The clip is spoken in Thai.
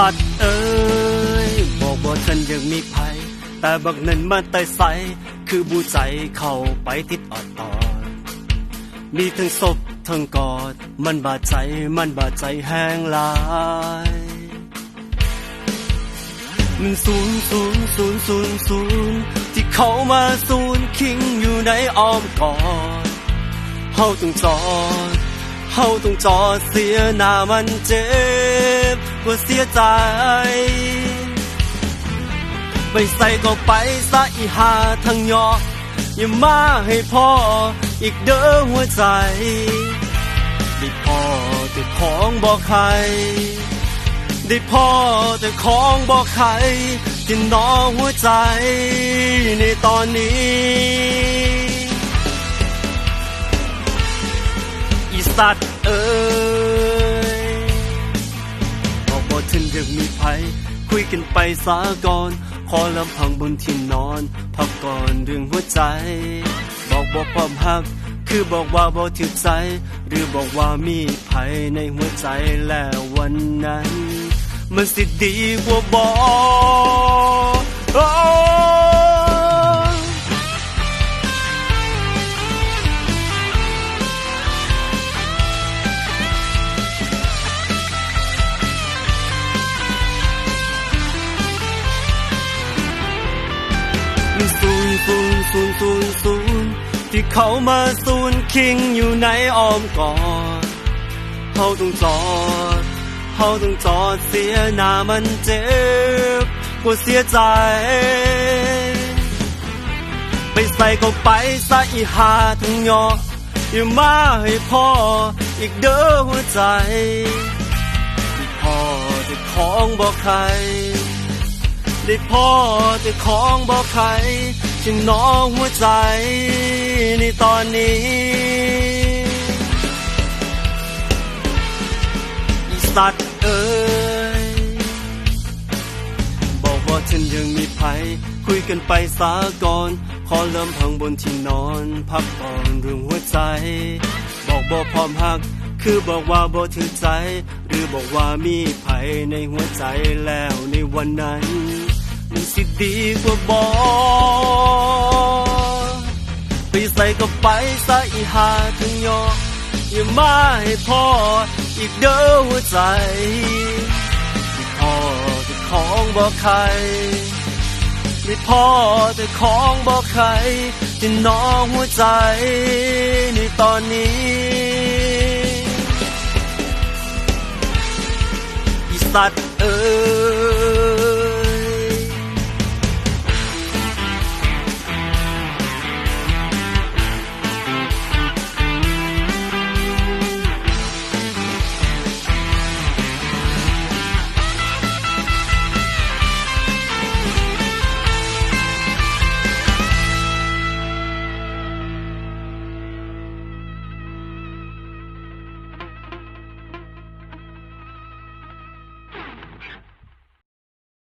สัตว์เอ้ยบอกว่าฉันยังมีภัย แต่บักนั้นมาแต่ใส คือบูใจเข้าไปติดออดตอดมีทั้งศพทั้งกอด มันบาดใจมันบาดใจแห้งลายมันศูนย์ศูนย์ศูนย์ศูนย์ศูนย์ที่เขามาศูนย์คิงอยู่ในอ้อมกอดเฮาต้องจอดเฮาต้องจอดเสียหน้ามันเจ็บ กว่าเสียใจ ไปใส่ก็ไปซะอีหาทั้งยออย่ามาให้พ่ออีกเด้อหัวใจได้พ่อแต่ของบอกใครได้พ่อแต่ของบอกใครที่นอหัวใจในตอนนี้อีสัตว์เอ้ย ยังมีภัย คุยกันไปสาก่อน ขอลำพังบนที่นอน พักก่อนเรื่องหัวใจ บอกบอกความหัก คือบอกว่าบอกถือใจ หรือบอกว่ามีภัยในหัวใจแล้ววันนั้น มันสิดีกว่าบอก ศูนย์ศูนย์ศูนย์ศูนย์ศูนย์ที่เขามาศูนย์คิงอยู่ในอ้อมกอดเขาต้องจอดเขาต้องจอดเสียหน้ามันเจ็บกว่าเสียใจ ไปใส่ก็ไปซะอีหาทั้งยออย่ามาให้พ่ออีกเด้อหัวใจที่พ่อที่ของบอกใคร ได้พ่อแต่ของบอกใครจึงน้องหัวใจในตอนนี้สัตว์เอ้ยบอกว่าฉันยังมีภัย คุยกันไปสาก่อน ขอเริ่มพังบนที่นอน พักก่อนเรื่องหัวใจ บอกบอกพร้อมหัก คือบอกว่าบ่ถึงใจ หรือบอกว่ามีภัยในหัวใจแล้วในวันนั้น ดีกว่าบอกไปใส่ก็ไปซะอีหาถึงยออย่ามาให้พ่ออีกเด้อหัวใจที่พ่อแต่ของบอกใครไม่พ่อแต่ของบอกใครที่น้องหัวใจในตอนนี้อีสัตว์เอ้